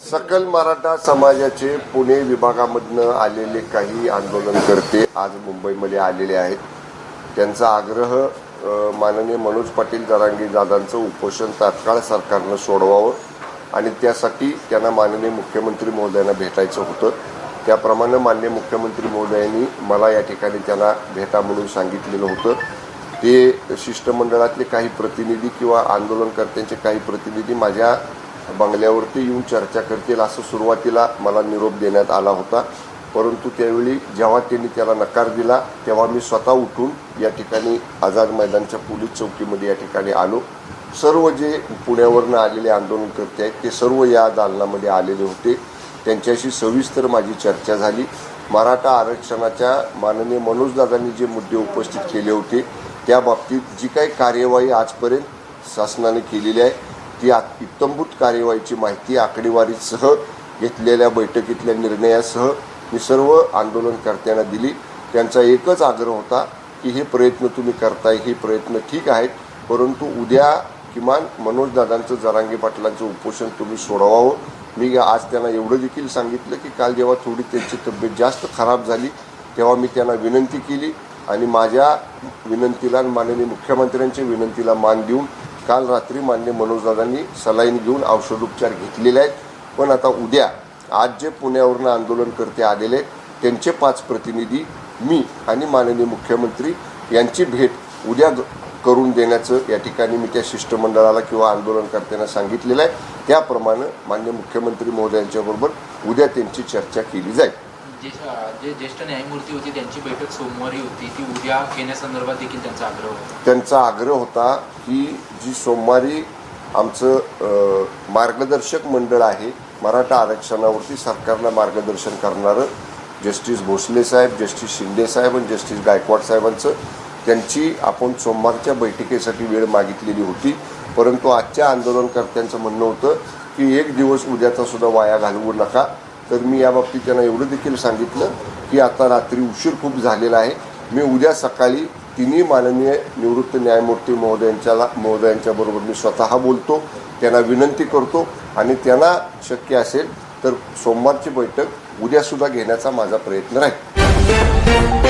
सकल मराठा समाजाचे पुणे विभागामधनं आलेले काही आंदोलनकर्ते आज मुंबईमध्ये आलेले आहेत. त्यांचा आग्रह माननीय मनोज पाटील दरांगी दादांचं उपोषण तात्काळ सरकारनं सोडवावं आणि त्यासाठी त्यांना माननीय मुख्यमंत्री महोदयांना भेटायचं होतं. त्याप्रमाणे माननीय मुख्यमंत्री महोदयांनी मला या ठिकाणी त्यांना भेटा म्हणून सांगितलेलं होतं. ते शिष्टमंडळातले काही प्रतिनिधी किंवा आंदोलनकर्त्यांचे काही प्रतिनिधी माझ्या बंगल्यावरती येऊन चर्चा करतील असं सुरुवातीला मला निरोप देण्यात आला होता. परंतु त्यावेळी जेव्हा त्यांनी त्याला नकार दिला तेव्हा मी स्वतः उठून या ठिकाणी आझाद मैदानच्या पोलीस चौकीमध्ये या ठिकाणी आलो. सर्व जे पुण्यावरनं आलेले आंदोलनकर्ते आहेत ते सर्व या दालनामध्ये आलेले होते. त्यांच्याशी सविस्तर माझी चर्चा झाली. मराठा आरक्षणाच्या माननीय मनोजदादांनी जे मुद्दे उपस्थित केले होते त्या बाबतीत जी काही कार्यवाही आजपर्यंत शासनाने केलेली आहे ती आ- इत्तंभूत कार्यवाहीची माहिती आकडेवारीसह घेतलेल्या बैठकीतल्या निर्णयासह मी सर्व आंदोलनकर्त्यांना दिली. त्यांचा एकच आग्रह होता की हे प्रयत्न तुम्ही करताय हे प्रयत्न ठीक आहेत परंतु उद्या किमान मनोजदादांचं जरांगे पाटलांचं उपोषण तुम्ही सोडवावं. मी आज त्यांना एवढं देखील सांगितलं की काल जेव्हा थोडी त्यांची तब्येत जास्त खराब झाली तेव्हा मी त्यांना विनंती केली आणि माझ्या विनंतीला माननीय मुख्यमंत्र्यांच्या विनंतीला मान देऊन काल रात्री मान्य मनोजदादांनी सलाईन घेऊन औषधोपचार घेतलेले आहेत. पण आता उद्या आज जे पुण्यावरनं आंदोलनकर्ते आलेले आहेत त्यांचे पाच प्रतिनिधी मी आणि माननीय मुख्यमंत्री यांची भेट उद्या करून देण्याचं या ठिकाणी मी त्या शिष्टमंडळाला किंवा आंदोलनकर्त्यांना सांगितलेलं आहे. त्याप्रमाणे मान्य मुख्यमंत्री महोदयांच्याबरोबर उद्या त्यांची चर्चा केली जाईल. जे जे ज्येष्ठ न्यायमूर्ती होती त्यांची बैठक सोमवारी होती. ती उद्या घेण्यासंदर्भात देखील त्यांचा आग्रह होता. त्यांचा आग्रह होता की जी सोमवारी आमचं मार्गदर्शक मंडळ आहे मराठा आरक्षणावरती सरकारला मार्गदर्शन करणारं जस्टिस भोसले साहेब जस्टिस शिंदे साहेब आणि जस्टिस गायकवाड साहेबांचं त्यांची आपण सोमवारच्या बैठकीसाठी वेळ मागितलेली होती. परंतु आजच्या आंदोलनकर्त्यांचं म्हणणं होतं की एक दिवस उद्याचा सुद्धा वाया घालवू नका. तर मी याबाबतीत त्यांना एवढं देखील सांगितलं की आता रात्री उशीर खूप झालेला आहे. मी उद्या सकाळी तिन्ही माननीय निवृत्त न्यायमूर्ती महोदयांच्याला महोदयांच्या बरोबर मी स्वतः बोलतो त्यांना विनंती करतो आणि त्यांना शक्य असेल तर सोमवारची बैठक उद्यासुद्धा घेण्याचा माझा प्रयत्न राहील.